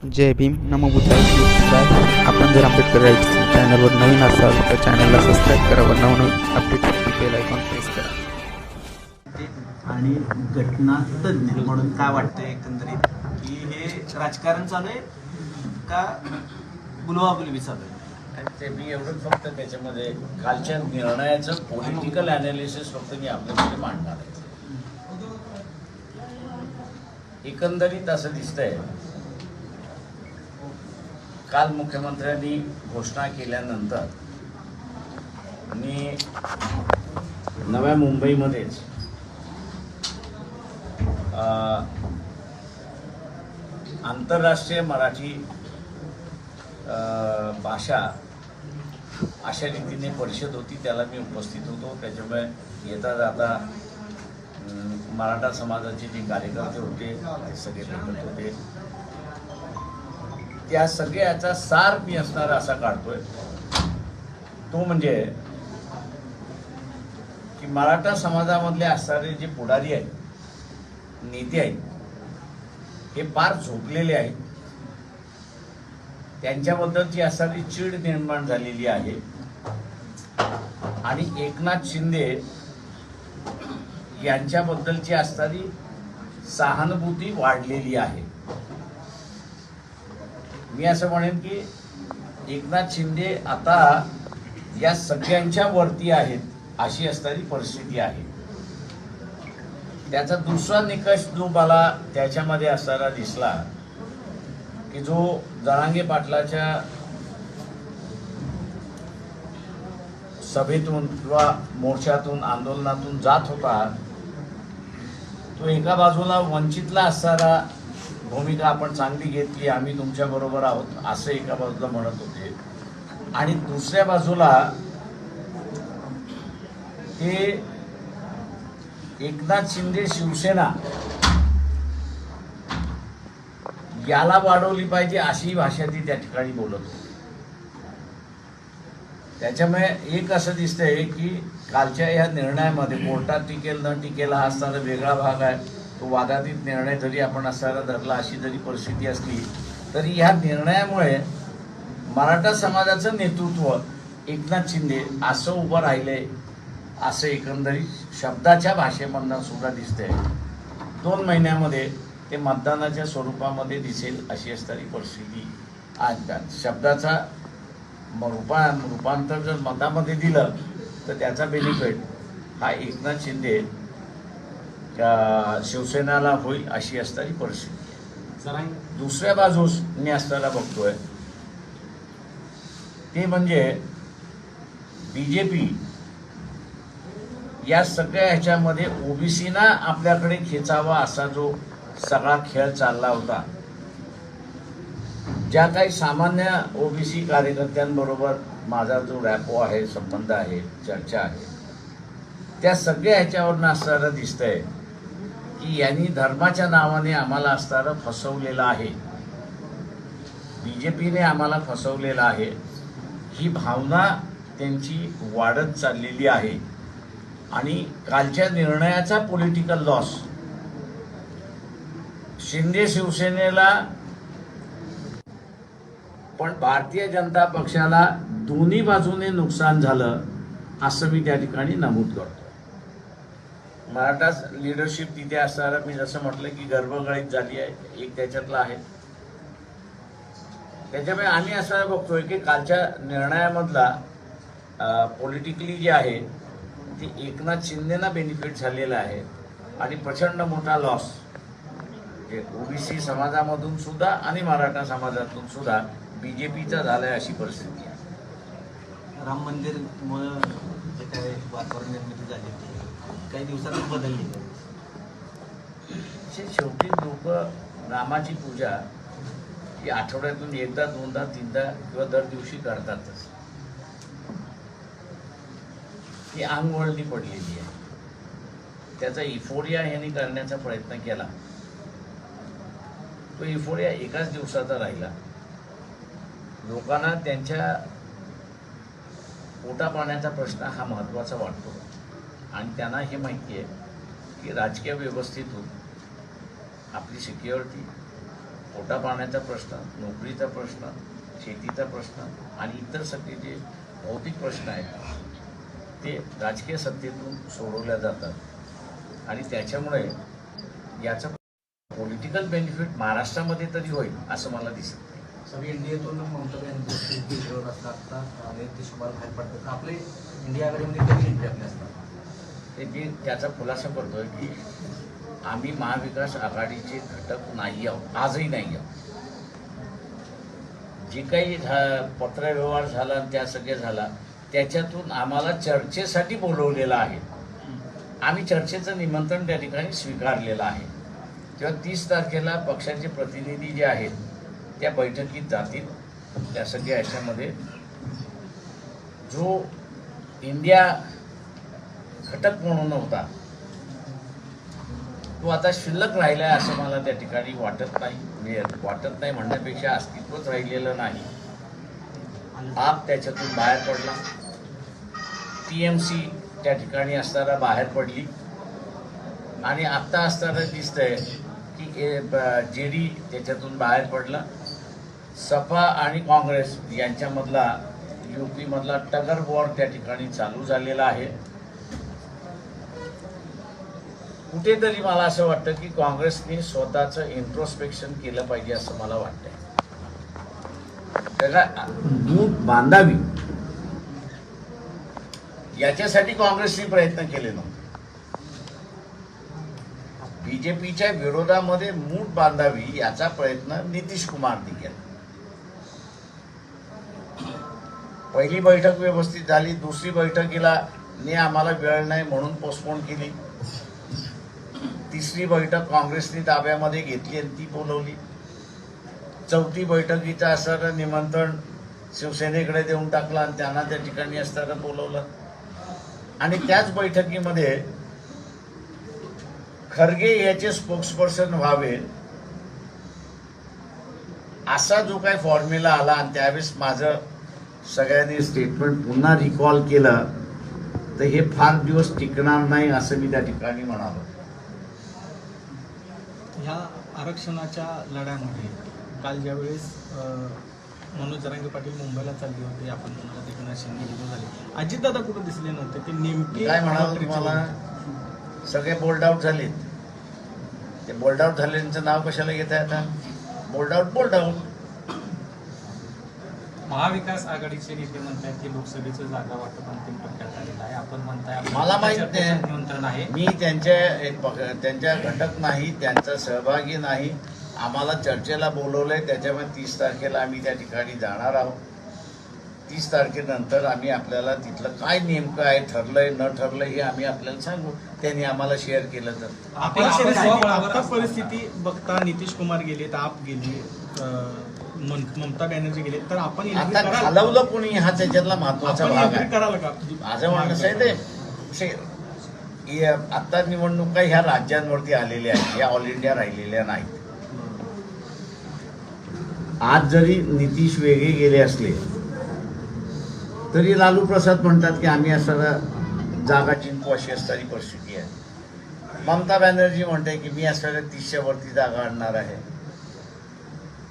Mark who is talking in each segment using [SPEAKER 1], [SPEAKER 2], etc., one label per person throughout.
[SPEAKER 1] जय भीम. नमो बुद्धाय श्री बुद्धाय आपण जर आंबेडकर राईट्स चॅनलवर नवीन असाल तर चॅनलला सबस्क्राईब करा व नवनवीन अपडेटसाठी बेल आयकॉन प्रेस करा.
[SPEAKER 2] आणि घटना तज्ज्ञ म्हणून काय वाटतं एकंदरीत? की हे राजकारण चालू आहे का बुलवाबुलवी चालू आहे?
[SPEAKER 3] आणि ते मी एवढंच फक्त त्याच्यामध्ये कालच्या निर्णयाचं पॉलिटिकल अनालिसिस फक्त मी आपल्याकडे मांडणार आहे. एकंदरीत असं दिसतंय काल मुख्यमंत्र्यांनी घोषणा केल्यानंतर मी नव्या मुंबईमध्येच आंतरराष्ट्रीय मराठी भाषा अशा रीतीने परिषद होती त्याला मी उपस्थित होतो. त्याच्यामुळे येता जाता मराठा समाजाचे जे कार्यकर्ते होते सगळे भेटत होते. त्या सगळ्याचा सार मी असणारा असा काढतोय. तो म्हणजे की मराठा समाजामधले असणारे जे पुढारी आहेत नेते आहेत हे फार झोपलेले आहेत. त्यांच्याबद्दलची असणारी चीड निर्माण झालेली आहे. आणि एकनाथ शिंदे यांच्याबद्दलची असणारी सहानुभूती वाढलेली आहे. मी असं म्हणेन की एकनाथ शिंदे आता या सगळ्यांच्या वरती आहेत अशी असणारी परिस्थिती आहे. त्याचा दुसरा निकष जो मला त्याच्यामध्ये असणारा दिसला की जो जरांगे पाटलाच्या सभेतून किंवा मोर्चातून आंदोलनातून जात होता तो एका बाजूला वंचितला असणारा भूमिका आपण चांगली घेतली आम्ही तुमच्याबरोबर आहोत असं एका बाजूला म्हणत होते. आणि दुसऱ्या बाजूला ते एकनाथ शिंदे शिवसेना याला वाढवली पाहिजे अशी भाषा ती त्या ठिकाणी बोलत होती. त्याच्यामुळे एक असं दिसतंय की कालच्या या निर्णयामध्ये कोर्टात टिकेल न टिकेल हा असणारा वेगळा भाग आहे. तो वादातीत निर्णय जरी आपण असायला धरला अशी जरी परिस्थिती असली तरी ह्या निर्णयामुळे मराठा समाजाचं नेतृत्व एकनाथ शिंदे असं उभं राहिले असं एकंदरीत शब्दाच्या भाषेमधनं सुद्धा दिसते दोन महिन्यामध्ये ते मतदानाच्या स्वरूपामध्ये दिसेल अशी असणारी परिस्थिती आज शब्दाचा रूपा रूपांतर जर मतामध्ये दिलं तर त्याचा बेनिफिट हा एकनाथ शिंदे अं, शिवसेनेला होईल अशी असणारी परिस्थिती. दुसऱ्या बाजूस मी असताना बघतोय ते म्हणजे बी जे पी या सगळ्या ह्याच्यामध्ये ओबीसीना आपल्याकडे खेचावा असा जो सगळा खेळ चालला होता. ज्या काही सामान्य ओबीसी कार्यकर्त्यांबरोबर माझा जो रॅपो आहे संबंध आहे चर्चा आहे त्या सगळ्या ह्याच्यावरनं असणारं दिसतंय. की यांनी धर्माच्या नावाने आम्हाला असणारं फसवलेलं आहे. बी जे पीने आम्हाला फसवलेलं आहे. ही भावना त्यांची वाढत चाललेली आहे. आणि कालच्या निर्णयाचा पॉलिटिकल लॉस शिंदे शिवसेनेला पण भारतीय जनता पक्षाला दोन्ही बाजूने नुकसान झालं असं मी त्या ठिकाणी नमूद करतो. मराठाच लिडरशिप तिथे असणारा मी जसं म्हटलं की गर्भगळीत झाली आहे एक त्याच्यातला आहे. त्याच्यामुळे आम्ही असं बघतोय की कालच्या निर्णयामधला पॉलिटिकली जे आहे ते एकनाथ शिंदेना बेनिफिट झालेलं आहे. आणि प्रचंड मोठा लॉस ओबीसी समाजामधून सुद्धा आणि मराठा समाजातून सुद्धा बी जे पीचा झालाय अशी परिस्थिती आहे.
[SPEAKER 2] राम मंदिर जे काय वातावरण निर्मिती झाली ती काही दिवसातच बदलली.
[SPEAKER 3] असे शेवटी लोक रामाची पूजा ही आठवड्यातून एकदा दोनदा तीनदा किंवा दर दिवशी करतातच. ती अंगवळणी पडलेली आहे. त्याचा इफोरिया यांनी करण्याचा प्रयत्न केला. तो इफोरिया एकाच दिवसाचा राहिला. लोकांना त्यांच्या पोटा पाण्याचा प्रश्न हा महत्त्वाचा वाटतो. आणि त्यांना हे माहिती आहे की राजकीय व्यवस्थेतून आपली सिक्युरिटी पोटा पाण्याचा प्रश्न नोकरीचा प्रश्न शेतीचा प्रश्न आणि इतर सगळे जे भौतिक प्रश्न आहेत ते राजकीय सत्तेतून सोडवल्या जातात. आणि त्याच्यामुळे याचं पॉलिटिकल बेनिफिट महाराष्ट्रामध्ये तरी होईल असं मला दिसत नाही.
[SPEAKER 4] सगळे इंडियातून ममता बॅनर्जी असतात नितीश कुमार पडतात. आपले इंडिया आघाडीमध्ये कधी असतात.
[SPEAKER 3] ते मी त्याचा खुलासा करतोय की आम्ही महाविकास आघाडीचे घटक नाही आहोत आजही नाही आहोत. जे काही झा पत्रव्यवहार झाला त्या सगळे झाला त्याच्यातून आम्हाला चर्चेसाठी बोलवलेलं आहे. आम्ही चर्चेचं निमंत्रण त्या ठिकाणी स्वीकारलेलं आहे. तेव्हा तीस तारखेला पक्षाचे प्रतिनिधी जे आहेत त्या बैठकीत जातील त्या सगळ्या याच्यामध्ये. जो इंडिया घटक म्हणून नव्हता. तो आता शिल्लक राहिला आहे असं मला त्या ठिकाणी वाटत नाही. म्हणजे वाटत नाही म्हणण्यापेक्षा अस्तित्वच राहिलेलं नाही. आप त्याच्यातून बाहेर पडला. टी एम सी त्या ठिकाणी असताना बाहेर पडली. आणि आत्ता असताना दिसतंय की जे डी त्याच्यातून बाहेर पडला. सपा आणि काँग्रेस यांच्यामधला यू पीमधला टगर वॉर त्या ठिकाणी चालू झालेला आहे. कुठेतरी मला असं वाटतं की काँग्रेसने स्वतःचं इंट्रोस्पेक्शन केलं पाहिजे असं मला वाटतंय. त्याला मूठ बांधावी. याच्यासाठी काँग्रेसने प्रयत्न केले नव्हते. बीजेपीच्या विरोधामध्ये मूठ बांधावी याचा प्रयत्न नितीश कुमारने केला. पहिली बैठक व्यवस्थित झाली दुसरी बैठकीला ने आम्हाला वेळ नाही म्हणून पोस्टपोन केली. तिसरी बैठक काँग्रेसने ताब्यामध्ये घेतली आणि ती बोलवली. चौथी बैठकीचं असणारं निमंत्रण शिवसेनेकडे देऊन टाकलं आणि त्यांना त्या ठिकाणी असताना बोलवलं. आणि त्याच बैठकीमध्ये खरगे याचे स्पोक्सपर्सन व्हावे असा जो काही फॉर्म्युला आला आणि त्यावेळेस माझं सगळ्यांनी स्टेटमेंट पुन्हा रिकॉल केलं तर हे फार दिवस टिकणार नाही असं मी त्या ठिकाणी म्हणालो.
[SPEAKER 5] ह्या आरक्षणाच्या लढ्यामध्ये काल ज्यावेळेस मनोज जरांगे पाटील मुंबईला चालले होते आपण म्हणाला एकनाथ शिंदे निघून झाले. अजितदादा कुठं दिसले नव्हते ते नेमके
[SPEAKER 3] काय म्हणाल तुम्हाला? सगळे बोल्ड आउट झालेत. ते बोल्ड आउट झालेल्यांचं नाव कशाला घेत आहे आता? Bold out bold out
[SPEAKER 6] Mahavikas आघाडीचे नेते म्हणतात की लोकसभेचं जागा वाटप अंतिम टप्प्यात आलेलं आहे. आपण म्हणताय
[SPEAKER 3] मला माहीत नाही.
[SPEAKER 6] निमंत्रण आहे.
[SPEAKER 3] मी त्यांच्या त्यांच्या घटक नाही त्यांचा सहभागी नाही. आम्हाला चर्चेला बोलवलंय. त्याच्यामुळे तीस तारखेला आम्ही त्या ठिकाणी जाणार आहोत. तीस तारखेनंतर आम्ही आपल्याला तिथलं काय नेमकं आहे ठरलंय न ठरलंय हे आम्ही आपल्याला सांगू. त्यांनी आम्हाला शेअर केलं तर.
[SPEAKER 5] परिस्थिती- बघता नितीश कुमार गेले तर आप गेली. ममता बॅनर्जी गेले तर आपण
[SPEAKER 3] आता? घालवलं कोणी हा त्याच्यातला
[SPEAKER 5] महत्त्वाचा
[SPEAKER 3] भाग आहे.
[SPEAKER 5] कराल का?
[SPEAKER 3] माझं म्हणणं असं आहे ते आता निवडणुका ह्या राज्यांवरती आलेल्या आहेत ह्या ऑल इंडिया राहिलेल्या नाहीत. आज जरी नितीश वेगळे गेले असले तरी लालू प्रसाद म्हणतात की आम्ही असं जागा जिंकू अशी असणारी परिस्थिती आहे. ममता बॅनर्जी म्हणते की मी असणाऱ्या तीसच्या वरती जागा आणणार आहे.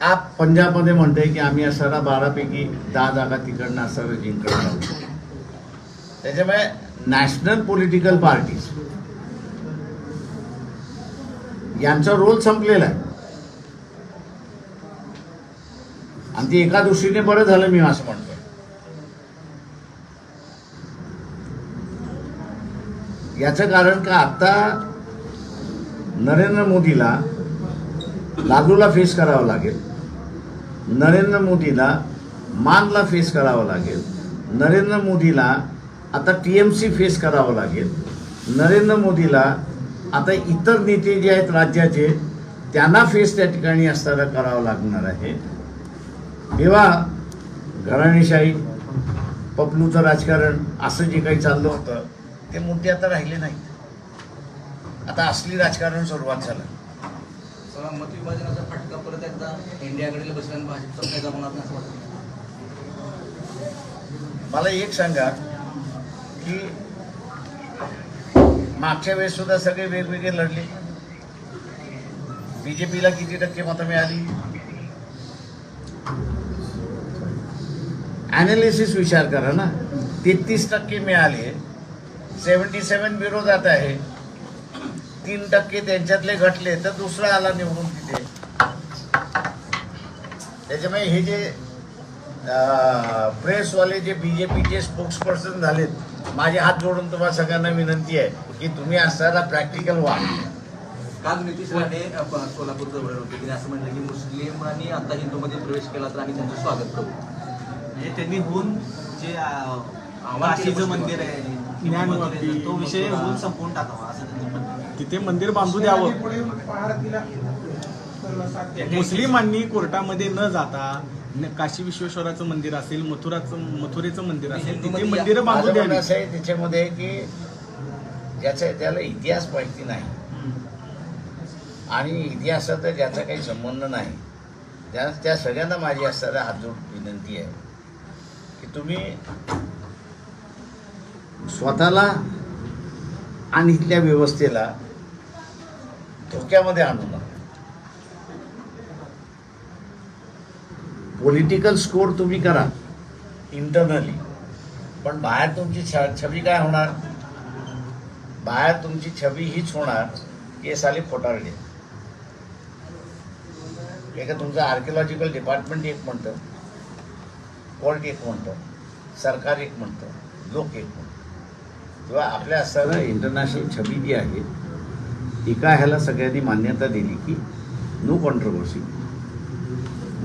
[SPEAKER 3] आप पंजाबमध्ये म्हणते की आम्ही असणारा बारापैकी दहा जागा तिकडनं असणारं जिंकणार त्याच्यामुळे नॅशनल पॉलिटिकल पार्टीज यांचा रोल संपलेला आहे. आणि ते एका दृष्टीने बरं झालं मी असं म्हणतो याचं कारण का आता नरेंद्र मोदीला लालूला फेस करावं लागेल. नरेंद्र मोदीला मानला फेस करावं लागेल. नरेंद्र मोदीला आता टी एम सी फेस करावं लागेल. नरेंद्र मोदीला आता इतर नेते जे आहेत राज्याचे त्यांना फेस त्या ठिकाणी असताना करावं लागणार आहे. तेव्हा घराणेशाही पपलूचं राजकारण असं जे काही चाललं होतं ते मुद्दे आता राहिले नाहीत. आता असली राजकारण सुरुवात झालं.
[SPEAKER 4] मत विभाजनाचा फटका आता एकदा बसल्यानं भाजपचा फायदा होणार नाही असं वाटतं.
[SPEAKER 3] मला एक सांगा की मागच्या वेळेस सुद्धा सगळे वेगवेगळे लढले. बीजेपीला किती टक्के मतं मिळाली? ॲनालिसिस विचार करा ना. तेहतीस टक्के मिळाले. सेवन्टी सेवन विरोधात आहे. तीन टक्के त्यांच्यातले घटले तर दुसरा आला निवडून तिथे. त्याच्यामुळे हे जे प्रेसवाले जे बीजेपीचे स्पोक्स पर्सन झालेत माझे हात जोडून तुम्हाला सगळ्यांना विनंती आहे की तुम्ही असताना प्रॅक्टिकल व्हा.
[SPEAKER 4] काल नितीश राणे सोलापूर जवळ होते. तिने असं म्हटलं की मुस्लिमांनी आता हिंदूमध्ये प्रवेश केला तर आम्ही त्यांचं स्वागत करू.
[SPEAKER 2] म्हणजे त्यांनी होऊन जे काशीचं
[SPEAKER 4] मुस्लिम
[SPEAKER 2] मंदिर आहे तो विषय. होऊन संपवून टाकावा असं.
[SPEAKER 5] तिथे मंदिर बांधू द्यावं. मुस्लिमांनी कोर्टामध्ये न जाता न- काशी विश्वेश्वराचं मंदिर असेल मथुराचं मथुरेचं मंदिर असेल तिथे मंदिरं बांधू द्यावी.
[SPEAKER 3] असं आहे त्याच्यामध्ये की ज्याचा त्याला इतिहास माहिती नाही. आणि इतिहासाचा ज्याचा काही संबंध नाही. त्या त्या सगळ्यांना माझी असताना हात जोडून विनंती आहे. की तुम्ही स्वतःला आणि इथल्या व्यवस्थेला धोक्यामध्ये आणू नका. पॉलिटिकल स्कोर तुम्ही करा. इंटरनली पण बाहेर तुमची छ छबी काय होणार? बाहेर तुमची छबी हीच होणार की हे साले खोटारडे एका तुमचं आर्किओलॉजिकल डिपार्टमेंट एक म्हणतं. कोर्ट एक म्हणतं. सरकार एक म्हणतं. लोक एक म्हणतं. तेव्हा आपल्या असताना इंटरनॅशनल छबी जी आहे एका ह्याला सगळ्यांनी मान्यता दिली की नो कॉन्ट्रोवर्सी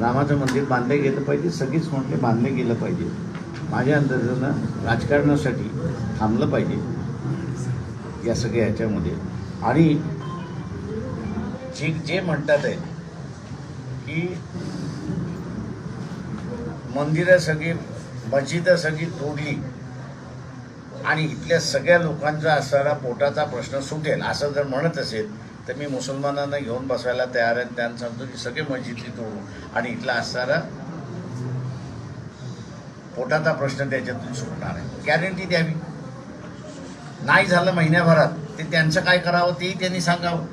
[SPEAKER 3] रामाचं मंदिर बांधलं गेलं पाहिजे सगळीच म्हटले बांधलं गेलं पाहिजे. माझ्या अंदाजानं राजकारणासाठी थांबलं पाहिजे. या सगळ्या ह्याच्यामध्ये. आणि जे जे म्हणतात आहे की मंदिरं सगळी मस्जिदं सगळी तोडली आणि इथल्या सगळ्या लोकांचा असणारा पोटाचा प्रश्न सुटेल असं जर म्हणत असेल तर मी मुसलमानांना घेऊन बसायला तयार आहे त्यांना सांगतो की सगळे मस्जिदी तोडू. आणि इथला असणारा पोटाचा प्रश्न त्याच्यातून सुटणार आहे. गॅरंटी द्यावी. नाही झालं महिन्याभरात ते त्यांचं काय करावं तेही त्यांनी सांगावं.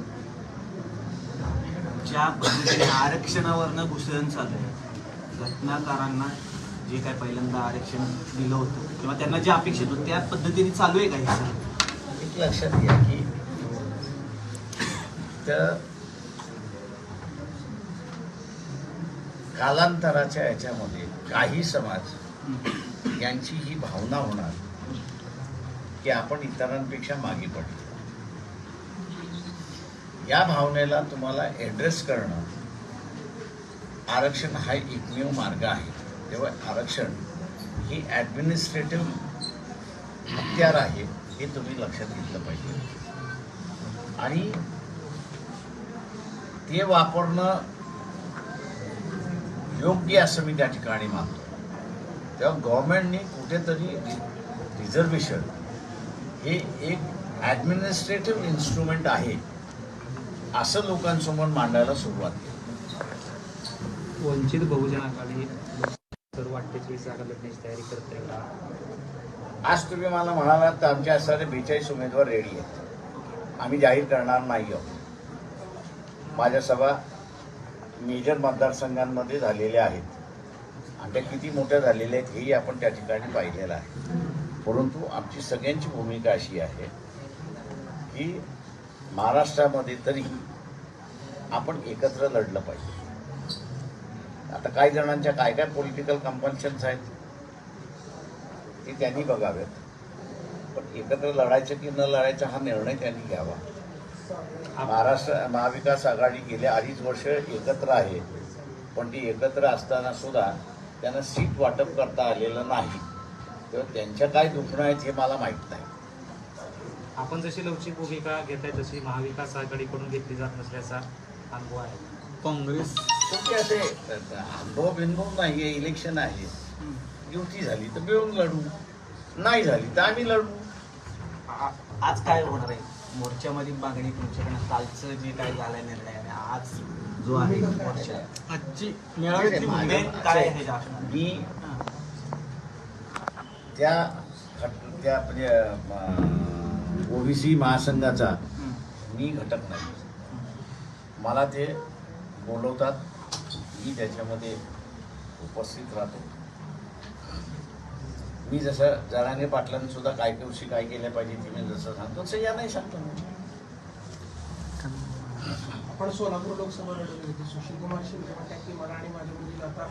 [SPEAKER 2] ज्या पद्धतीने आरक्षणावरनं घुसळण चालू आहे घटनाकारांना जे काय पहिल्यांदा आरक्षण दिलं होतं किंवा त्यांना जे अपेक्षित होतं त्या पद्धतीने चालू आहे का हे सगळं?
[SPEAKER 3] एक लक्षात घ्या की तर कालांतराच्या याच्यामध्ये काही समाज यांची ही भावना होणार की आपण इतरांपेक्षा मागे पडतो या भावनेला तुम्हाला ॲड्रेस करणं आरक्षण हा एकमेव मार्ग आहे. तेव्हा आरक्षण ही ॲडमिनिस्ट्रेटिव्ह हत्यार आहे हे तुम्ही लक्षात घेतलं पाहिजे. आणि ते वापरणं योग्य असं मी त्या ठिकाणी मानतो. तेव्हा गव्हर्नमेंटने कुठेतरी रिझर्वेशन हे एक ॲडमिनिस्ट्रेटिव्ह इन्स्ट्रुमेंट आहे असं लोकांसमोर मांडायला सुरुवात केली.
[SPEAKER 6] वंचित बहुजन आघाडी तर वाटतेची जागा लढण्याची तयारी करते का?
[SPEAKER 3] आज तुम्ही मला म्हणालात तर आमच्या असणारे बेचाळीस उमेदवार रेडी आहेत. आम्ही जाहीर करणार नाही आहोत. माझ्या सभा मेजर मतदारसंघांमध्ये झालेल्या आहेत. आणि त्या किती मोठ्या झालेल्या आहेत हेही आपण त्या ठिकाणी पाहिलेलं आहे. परंतु आमची सगळ्यांची भूमिका अशी आहे की महाराष्ट्रामध्ये तरी आपण एकत्र लढलं पाहिजे. आता काही जणांच्या काय काय पॉलिटिकल कंपल्शन्स आहेत ते त्यांनी बघावेत. पण एकत्र लढायचं की न लढायचं हा निर्णय त्यांनी घ्यावा. महाराष्ट्र महाविकास आघाडी गेल्या अडीच वर्ष एकत्र आहे. पण ती एकत्र असताना सुद्धा त्यांना सीट वाटप करता आलेलं नाही. तेव्हा त्यांच्या काय दुखणं आहेत हे मला माहीत नाही.
[SPEAKER 6] आपण जशी लवचिक भूमिका घेताय तशी महाविकास आघाडीकडून घेतली जात नसल्याचा अनुभव आहे.
[SPEAKER 5] काँग्रेस
[SPEAKER 3] असे अनुभव बिंदू नाही आहे इलेक्शन आहे. युती झाली तर मिळून लढू नाही झाली तर आम्ही लढू.
[SPEAKER 2] आ- आज काय होणार आहे? मोर्चामध्ये मागणी तुमच्याकडनं कालचं जे काय झालंय निर्णय आणि आज जो आहे मोर्चा
[SPEAKER 5] आजची मेळाव्यातली
[SPEAKER 2] मेन काय आहे
[SPEAKER 3] मी. त्या घट- त्या म्हणजे ओबीसी महासंघाचा
[SPEAKER 2] हं.
[SPEAKER 3] मी घटक नाही मला ते बोलवतात मी त्याच्यामध्ये उपस्थित राहतो मी जसं जरांगे पाटलांनी सुद्धा काय दिवशी काय केलं पाहिजे ते मी जसं सांगतो तसं या नाही सांगतो मी.
[SPEAKER 7] आपण सोलापूर लोकसभा लढवली होती सुशील कुमार शिंदे म्हणतात की मला आणि माझ्या मुलीला आता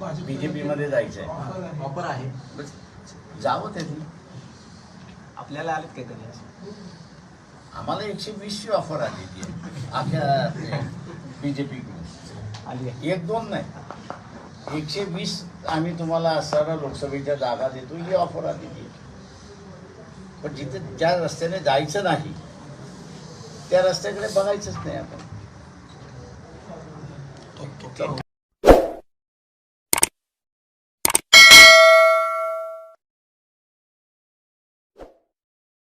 [SPEAKER 7] भाजप
[SPEAKER 3] BJP मध्ये जायचंय.
[SPEAKER 7] ऑफर आहे.
[SPEAKER 4] ऑफर आहे
[SPEAKER 3] जावं त्यांनी
[SPEAKER 2] आपल्याला आलेत काय कधी असे?
[SPEAKER 3] आम्हाला एकशे वीसची ऑफर आलेली आहे अख्या बी जे
[SPEAKER 2] आली
[SPEAKER 3] एक दोन नाही एकशे वीस आम्ही तुम्हाला असणारा लोकसभेच्या जागा देतो ही ऑफर आली आहे पण जिथे ज्या रस्त्याने जायचं नाही त्या रस्त्याकडे बघायचंच नाही आपण.